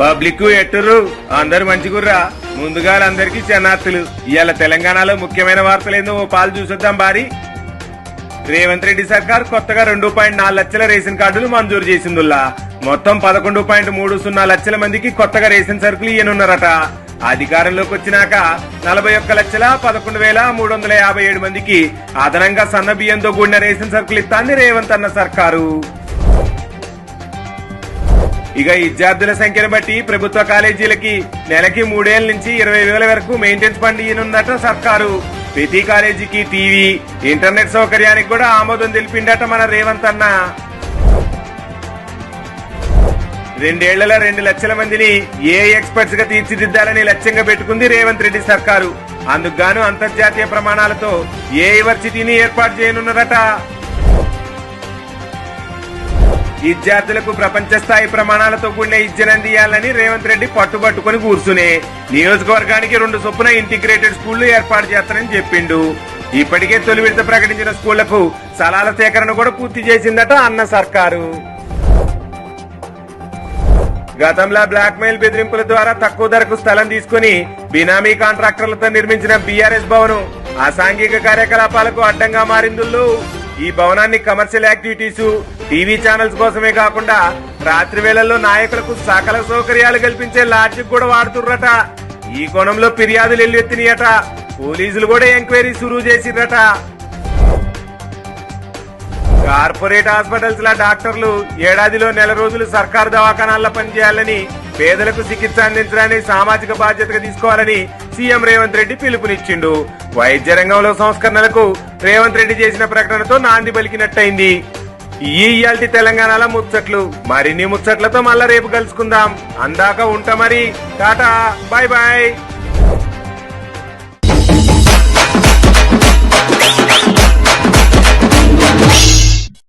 Public ఎట్టురు అందరు మంచిగుర్రా ముందుగా అందరికి చెన్నార్తులు ఇవాళ తెలంగాణలో ముఖ్యమైన వార్తలేందో ఓ పాలు చూసొద్దాం బారి. రేవంత్ రెడ్డి సర్కార్ కొత్తగా రెండు పాయింట్ నాలుగు లక్షల రేషన్ కార్డులు మంజూరు చేసిందిలా మొత్తం పదకొండు పాయింట్ మూడు సున్నా లక్షల మందికి కొత్తగా రేషన్ సరుకులు ఇయ్యనున్నారట. అధికారంలోకి వచ్చినాక నలభై ఒక్క లక్షల పదకొండు వేల మూడు వందల యాభై ఏడు మందికి అదనంగా సన్న బియ్యంతో కూడిన రేషన్ సరుకులు ఇస్తాంది రేవంత్ అన్న సర్కారు. ఇక విద్యార్థుల సంఖ్యను బట్టి ప్రభుత్వ కాలేజీలకి నెలకి మూడేళ్ళ నుంచి ఇరవై వేల వరకు మెయింటెనెన్స్ ఫండ్ ఇయ్యనుందట సర్కారు. ప్రతి కాలేజీకి టీవీ ఇంటర్నెట్ సౌకర్యానికి కూడా ఆమోదం తెలిపిండట మన రేవంత్ అన్న. రెండేళ్ళలో రెండు లక్షల మందిని ఏ ఎక్స్పర్ట్స్గా తీర్చిదిద్దాలని లక్ష్యంగా పెట్టుకుంది రేవంత్ రెడ్డి సర్కారు. అందుకు గాను అంతర్జాతీయ ప్రమాణాలతో ఏ యూనివర్సిటీని ఏర్పాటు చేయనున్నదట. విద్యార్థులకు ప్రపంచ స్థాయి ప్రమాణాలతో కూడిన విద్యనందియాలని రేవంత్ రెడ్డి పట్టుబట్టుకుని కూర్చునే నియోజకవర్గానికి రెండు చొప్పున ఇంటిగ్రేటెడ్ స్కూళ్ళు ఏర్పాటు చేస్తానని చెప్పిండు. ఇప్పటికే తొలి విడత ప్రకటించిన స్కూళ్ళకు స్థలాల సేకరణ కూడా పూర్తి చేసిందట అన్న సర్కారు. గతంలో బ్లాక్ మెయిల్ బెదిరింపుల ద్వారా తక్కువ ధరకు స్థలం తీసుకుని బినామీ కాంట్రాక్టర్లతో నిర్మించిన బీఆర్ఎస్ భవనం అసాంఘిక కార్యకలాపాలకు అడ్డంగా మారిందుల్లో ఈ భవనాన్ని కమర్షియల్ యాక్టివిటీస్ టీవీ ఛానల్స్ కోసమే కాకుండా రాత్రి వేళల్లో నాయకులకు సకల సౌకర్యాలు కల్పించే లాడ్జికి కూడా వాడుతుర్రట. ఈ కోణంలో ఫిర్యాదులు ఎల్లెత్తినాయట పోలీసులు కూడా ఎంక్వైరీ సురువు చేసిర్రట. కార్పొరేట్ హాస్పిటల్స్ లా డాక్టర్లు ఏడాదిలో నెల రోజులు సర్కారు దవాఖానాల్లో పనిచేయాలని పేదలకు చికిత్స అందించడానికి సామాజిక బాధ్యతగా తీసుకోవాలని సీఎం రేవంత్ రెడ్డి పిలుపునిచ్చిండు. వైద్య రంగంలో సంస్కరణలకు రేవంత్ రెడ్డి చేసిన ప్రకటనతో నాంది పలికినట్టయింది. ఇయాల్టి తెలంగాణలో ముచ్చట్లు. మరిన్ని ముచ్చట్లతో మళ్ళా రేపు కలుసుకుందాం. అందాక ఉంటా మరి. టాటా. Bye bye